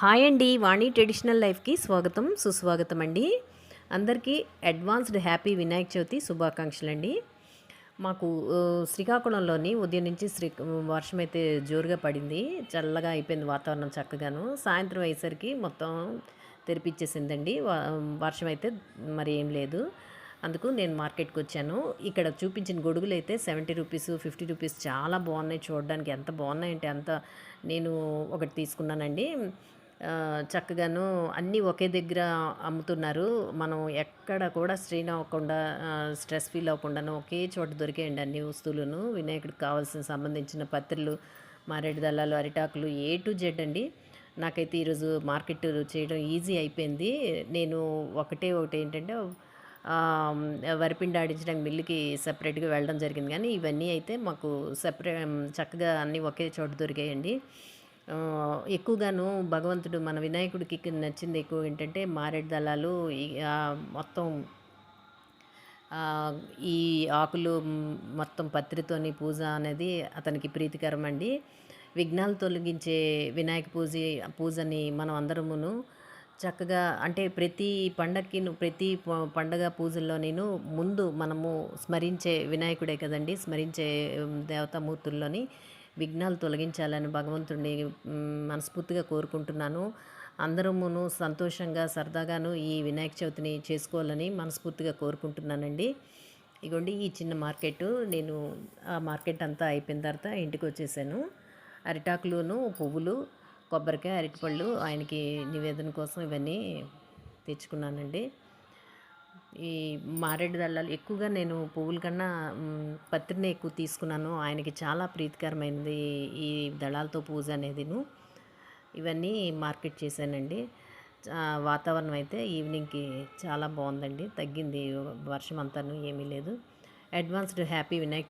Hi అండి వాణి traditional లైఫ్కి స్వాగతం సుస్వాగతం అండి అందరికీ అడ్వాన్స్డ్ హ్యాపీ వినాయక చవితి శుభాకాంక్షలు అండి మాకు శ్రీకాకుళంలోని ఉదయం నుంచి శ్రీ వర్షం అయితే జోరుగా పడింది. చల్లగా అయిపోయింది వాతావరణం చక్కగాను. సాయంత్రం అయ్యేసరికి మొత్తం తెరిపిచ్చేసిందండి. వర్షం అయితే మరి ఏం లేదు. అందుకు నేను మార్కెట్కి వచ్చాను. ఇక్కడ చూపించిన గొడుగులు అయితే సెవెంటీ రూపీస్ ఫిఫ్టీ రూపీస్ చాలా బాగున్నాయి. చూడడానికి ఎంత బాగున్నాయంటే అంత నేను ఒకటి తీసుకున్నానండి. చక్కగాను అన్నీ ఒకే దగ్గర అమ్ముతున్నారు. మనం ఎక్కడ కూడా స్ట్రెయిన్ అవ్వకుండా స్ట్రెస్ ఫీల్ అవ్వకుండాను ఒకే చోట దొరికేయండి అన్ని వస్తువులను. వినాయకుడికి కావాల్సిన సంబంధించిన పత్రులు మారేడు దళాలు అరిటాకులు ఏ టు జెడ్ అండి. నాకైతే ఈరోజు మార్కెట్ చేయడం ఈజీ అయిపోయింది. నేను ఒకటే ఒకటి ఏంటంటే వరిపిండి ఆడించడానికి మిల్లుకి సపరేట్గా వెళ్ళడం జరిగింది. కానీ ఇవన్నీ అయితే మాకు సపరేట్ చక్కగా అన్నీ ఒకే చోట దొరికాయండి. ఎక్కువగాను భగవంతుడు మన వినాయకుడికి నచ్చింది ఎక్కువ ఏంటంటే మారేడు దళాలు ఈ- మొత్తం ఈ ఆకులు మొత్తం పత్రితోని పూజ అనేది అతనికి ప్రీతికరం అండి. విఘ్నాలు తొలగించే వినాయక పూజ పూజని మనం అందరమును చక్కగా అంటే ప్రతి పండగకి ప్రతి పండగ పూజల్లో నేను ముందు మనము స్మరించే వినాయకుడే కదండి స్మరించే దేవతామూర్తుల్లోని విఘ్నాలు తొలగించాలని భగవంతుడిని మనస్ఫూర్తిగా కోరుకుంటున్నాను. అందరమును సంతోషంగా సరదాగాను ఈ వినాయక చవితిని చేసుకోవాలని మనస్ఫూర్తిగా కోరుకుంటున్నానండి. ఇగోండి ఈ చిన్న మార్కెట్. నేను ఆ మార్కెట్ అంతా అయిపోయిన తర్వాత ఇంటికి వచ్చేసాను. అరిటాకులును పువ్వులు కొబ్బరికాయ అరటిపళ్ళు ఆయనకి నివేదన కోసం ఇవన్నీ తెచ్చుకున్నానండి. ఈ మారేడు దళాలు ఎక్కువగా నేను పువ్వుల కన్నా మ్, పత్రిని ఎక్కువ తీసుకున్నాను. ఆయనకి చాలా ప్రీతికరమైనది ఈ దళాలతో పూజ అనేదిను. ఇవన్నీ మార్కెట్ చేశానండి. వాతావరణం అయితే ఈవినింగ్కి చాలా బాగుందండి. తగ్గింది. వర్షం అంతాను ఏమీ లేదు. Advanced happy Vinayak